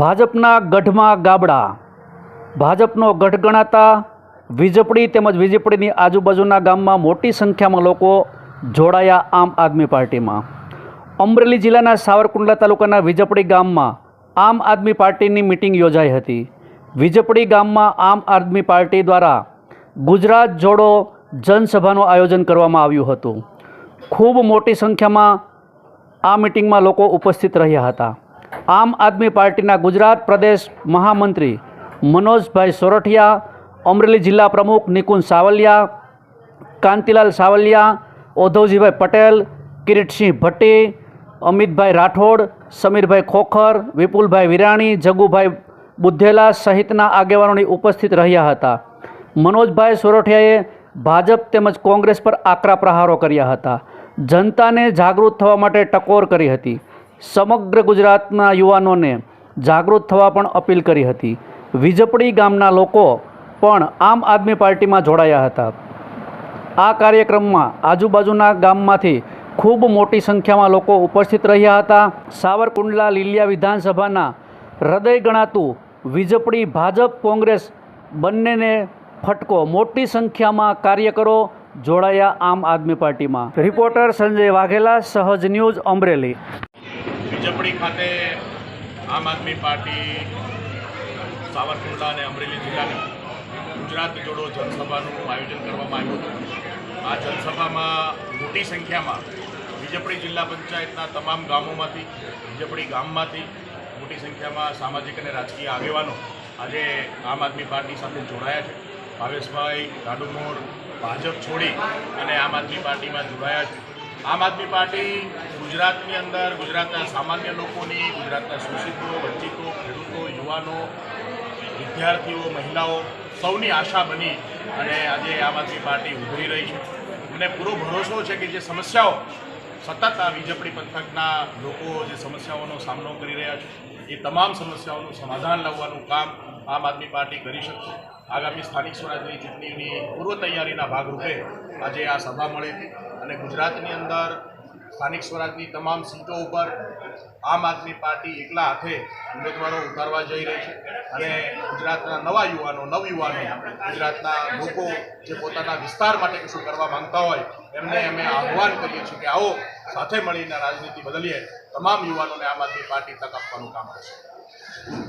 ભાજપના ગઢમાં ગાબડા. ભાજપનો ગઢ ગણાતા વીજપડી તેમજ વીજપડીની આજુબાજુના ગામમાં મોટી સંખ્યામાં લોકો જોડાયા આમ આદમી પાર્ટીમાં. અમરેલી જિલ્લાના સાવરકુંડલા તાલુકાના વીજપડી ગામમાં આમ આદમી પાર્ટીની મિટિંગ યોજાઈ હતી. વીજપડી ગામમાં આમ આદમી પાર્ટી દ્વારા ગુજરાત જોડો જનસભાનું આયોજન કરવામાં આવ્યું હતું. ખૂબ મોટી સંખ્યામાં આ મિટિંગમાં લોકો ઉપસ્થિત રહ્યા હતા. આમ આદમી પાર્ટીના ગુજરાત પ્રદેશ મહામંત્રી મનોજભાઈ સોરઠિયા, અમરેલી જિલ્લા પ્રમુખ નિકુંજ સાવલિયા, કાંતિલાલ સાવલિયા ઓધવજીભાઈ પટેલ, કિરીટસિંહ ભટ્ટી, અમિતભાઈ રાઠોડ, સમીરભાઈ ખોખર, વિપુલભાઈ વિરાણી, જગુભાઈ બુદ્ધેલા સહિતના આગેવાનોની ઉપસ્થિત રહ્યા હતા. મનોજભાઈ સોરઠિયાએ ભાજપ તેમજ કોંગ્રેસ પર આકરા પ્રહારો કર્યા હતા. જનતાને જાગૃત થવા માટે ટકોર કરી હતી. સમગ્ર ગુજરાતના યુવાનોને જાગૃત થવા પણ અપીલ કરી હતી. વીજપડી ગામના લોકો પણ આમ આદમી પાર્ટીમાં જોડાયા હતા. આ કાર્યક્રમમાં આજુબાજુના ગામમાંથી ખૂબ મોટી સંખ્યામાં લોકો ઉપસ્થિત રહ્યા હતા. સાવરકુંડલા લીલિયા વિધાનસભાના હૃદય ગણાતું વીજપડી ભાજપ કોંગ્રેસ બંનેને ફટકો. મોટી સંખ્યામાં કાર્યકરો જોડાયા આમ આદમી પાર્ટીમાં. રિપોર્ટર સંજય વાઘેલા, સહજ ન્યૂઝ અમરેલી. બીજપડી ખાતે આમ આદમી પાર્ટી, સાવરકુંડલા અને અમરેલી જિલ્લાની ગુજરાત જોડો જનસભાનું આયોજન કરવામાં આવ્યું હતું. આ જનસભામાં મોટી સંખ્યામાં બીજપડી જિલ્લા પંચાયતના તમામ ગામોમાંથી, બીજપડી ગામમાંથી મોટી સંખ્યામાં સામાજિક અને રાજકીય આગેવાનો આજે આમ આદમી પાર્ટી સાથે જોડાયા છે. ભાવેશભાઈ, ગાડુમોર, ભાજપ છોડી અને આમ આદમી પાર્ટીમાં જોડાયા છે. આમ આદમી પાર્ટી ગુજરાતની અંદર ગુજરાતના સામાન્ય લોકોની, ગુજરાતના શોષિતો, વંચિતો, ખેડૂતો, યુવાનો, વિદ્યાર્થીઓ, મહિલાઓ સૌની આશા બની અને આજે આમ આદમી પાર્ટી ઉભરી રહી છે. મને પૂરો ભરોસો છે કે જે સમસ્યાઓ સતત આ વીજપડી પંથકના લોકો જે સમસ્યાઓનો સામનો કરી રહ્યા છે, એ તમામ સમસ્યાઓનું સમાધાન લાવવાનું કામ આમ આદમી પાર્ટી કરી શકશે. આગામી સ્થાનિક સ્વરાજની ચૂંટણીની પૂર્વ તૈયારીના ભાગરૂપે આજે આ સભા મળી હતી અને ગુજરાતની અંદર સ્થાનિક સ્વરાજની તમામ સીટો ઉપર આમ આદમી પાર્ટી એકલા હાથે ઉમેદવારો ઉતારવા જઈ રહી છે. અને ગુજરાતના નવા યુવાનો નવયુવાનો ગુજરાતના લોકો જે પોતાના વિસ્તાર માટે કશું કરવા માંગતા હોય, એમને અમે આહ્વાન કરીએ છીએ કે આવો, સાથે મળીને રાજનીતિ બદલીએ. તમામ યુવાનોને આમ આદમી પાર્ટી તક આપવાનું કામ કરશે.